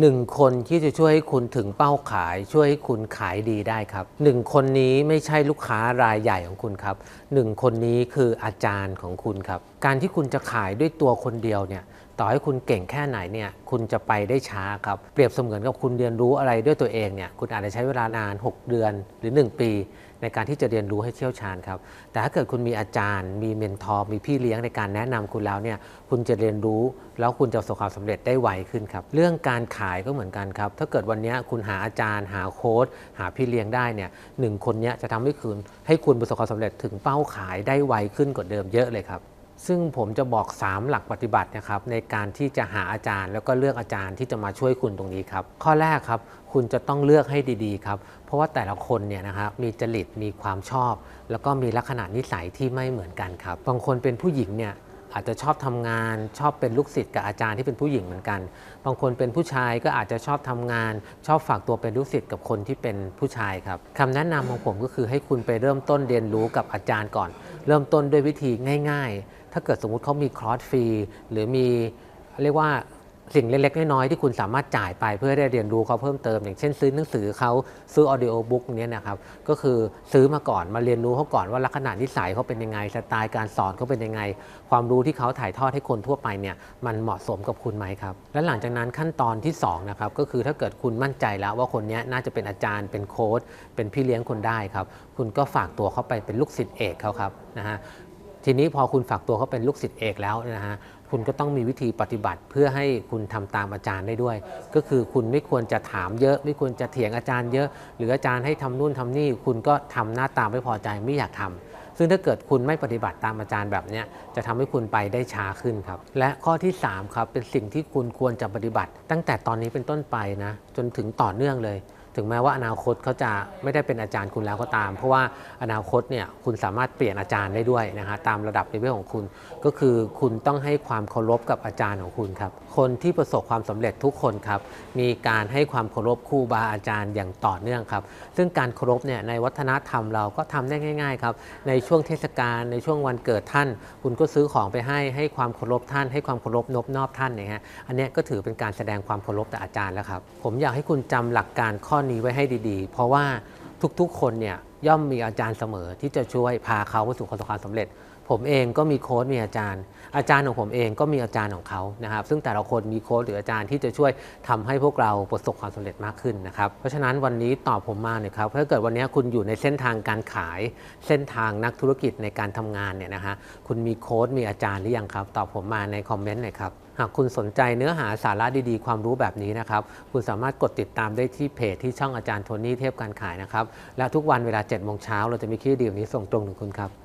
หนึ่งคนที่จะช่วยให้คุณถึงเป้าขาย ช่วยให้คุณขายดีได้ครับหนึ่งคนนี้ไม่ใช่ลูกค้ารายใหญ่ของคุณครับหนึ่งคนนี้คืออาจารย์ของคุณครับ การที่คุณจะขายด้วยตัวคนเดียวเนี่ยต่อให้คุณเก่งแค่ไหนเนี่ยคุณจะไปได้ช้าครับ เปรียบเสมือนกับคุณเรียนรู้อะไรด้วยตัวเองเนี่ยคุณอาจจะใช้เวลานาน 6 เดือนหรือ 1 ปี ในการที่จะเรียนรู้ให้เชี่ยวชาญครับ แต่ถ้าเกิดคุณมีอาจารย์ มีเมนทอร์มีพี่เลี้ยงในการแนะนำคุณแล้วเนี่ยคุณจะเรียนรู้แล้วคุณจะประสบความสำเร็จได้ไวขึ้นครับเรื่องการขายก็เหมือนกันครับถ้าเกิดวันนี้คุณหาอาจารย์ หาโค้ดหาพี่เลี้ยงได้เนี่ยหนึ่งคนนี้จะทำให้คุณให้คุณประสบความสำเร็จถึงเป้าขายได้ไวขึ้นกว่าเดิมเยอะเลยครับ ซึ่งผมจะบอก 3 หลักปฏิบัตินะครับในการที่จะหาอาจารย์ แล้วก็เลือกอาจารย์ที่จะมาช่วยคุณตรงนี้ครับ ข้อแรกครับคุณจะต้องเลือกให้ดีๆครับ เพราะว่าแต่ละคนเนี่ยนะครับมีจริตมีความชอบ แล้วก็มีลักษณะนิสัยที่ไม่เหมือนกันครับ บางคนเป็นผู้หญิงเนี่ย อาจจะชอบทำงาน ชอบเป็นลูกศิษย์กับอาจารย์ที่เป็นผู้หญิงเหมือนกัน บางคนเป็นผู้ชายก็อาจจะชอบทำงาน ชอบฝากตัวเป็นลูกศิษย์กับคนที่เป็นผู้ชายครับคำแนะนำของผมก็คือให้คุณไปเริ่มต้นเรียนรู้กับอาจารย์ก่อน เริ่มต้นด้วยวิธีง่าย ๆ ถ้าเกิดสมมุติเขามีคอร์สฟรีหรือมีเรียกว่า สิ่งเล็กๆน้อยๆที่คุณสามารถจ่ายไปเพื่อได้เรียนรู้เขาเพิ่มเติม อย่างเช่นซื้อหนังสือเขาซื้อออดิโอบุ๊กเนี้ยนะครับก็คือซื้อมาก่อนมาเรียนรู้เขาก่อนว่าลักษณะนิสัยเขาเป็นยังไงสไตล์การสอนเขาเป็นยังไง ความรู้ที่เขาถ่ายทอดให้คนทั่วไปเนี่ยมันเหมาะสมกับคุณไหมครับและหลังจากนั้นขั้นตอนที่2นะครับก็คือถ้าเกิดคุณมั่นใจแล้วว่าคนนี้น่าจะเป็นอาจารย์เป็นโค้ชเป็นพี่เลี้ยงคนได้ครับคุณก็ฝากตัวเขาไปเป็นลูกศิษย์เอกเขาครับนะฮะ ทีนี้พอคุณฝากตัวเขาเป็นลูกศิษย์เอกแล้วนะฮะคุณก็ต้องมีวิธีปฏิบัติเพื่อให้คุณทำตามอาจารย์ได้ด้วย ก็คือคุณไม่ควรจะถามเยอะ ไม่ควรจะเถียงอาจารย์เยอะ หรืออาจารย์ให้ทำนู่นทำนี่ คุณก็ทำหน้าตามไม่พอใจไม่อยากทำซึ่งถ้าเกิดคุณไม่ปฏิบัติตามอาจารย์แบบนี้จะทำให้คุณไปได้ช้าขึ้นครับ และข้อที่3ครับเป็นสิ่งที่คุณควรจะปฏิบัติ ตั้งแต่ตอนนี้เป็นต้นไปนะจนถึงต่อเนื่องเลย ถึงแม้ว่าอนาคตเขาจะไม่ได้เป็นอาจารย์คุณแล้วก็ตาม เพราะว่าอนาคตเนี่ยคุณสามารถเปลี่ยนอาจารย์ได้ด้วยนะฮะตามระดับเลเวลของคุณ ก็คือคุณต้องให้ความเคารพกับอาจารย์ของคุณครับคนที่ประสบความสำเร็จทุกคนครับมีการให้ความเคารพครูบาอาจารย์อย่างต่อเนื่องครับซึ่งการเคารพเนี่ยในวัฒนธรรมเราก็ทำได้ง่าย ๆ ครับในช่วงเทศกาลในช่วงวันเกิดท่าน คุณก็ซื้อของไปให้ให้ความเคารพท่าน ให้ความเคารพนบนอบท่านนะฮะอันนี้ก็ถือเป็นการแสดงความเคารพต่ออาจารย์แล้วครับผมอยากให้คุณจำหลักการข้อนี้ไว้ให้ดีๆ เพราะว่าทุกๆคนเนี่ยย่อมมีอาจารย์เสมอที่จะช่วยพาเขาไปสู่ความสำเร็จ ผมเองก็มีโค้ชมีอาจารย์ อาจารย์ของผมเองก็มีอาจารย์ของเขานะครับ ซึ่งแต่ละคนมีโค้ชหรืออาจารย์ที่จะช่วยทำให้พวกเราประสบความสำเร็จมากขึ้นนะครับ เพราะฉะนั้นวันนี้ตอบผมมาหน่อยครับถ้าเกิดวันนี้คุณอยู่ในเส้นทางการขาย เส้นทางนักธุรกิจในการทำงานเนี่ยนะฮะคุณมีโค้ชมีอาจารย์หรือยังครับ ตอบผมมาในคอมเมนต์หน่อยครับหากคุณสนใจเนื้อหาสาระดีๆ ความรู้แบบนี้นะครับ คุณสามารถกดติดตามได้ที่เพจที่ช่องอาจารย์โทนี่เทพการขายนะครับ และทุกวันเวลา7โมงเช้าเราจะมีคลิปดีแบบนี้ส่งตรงถึงคุณครับ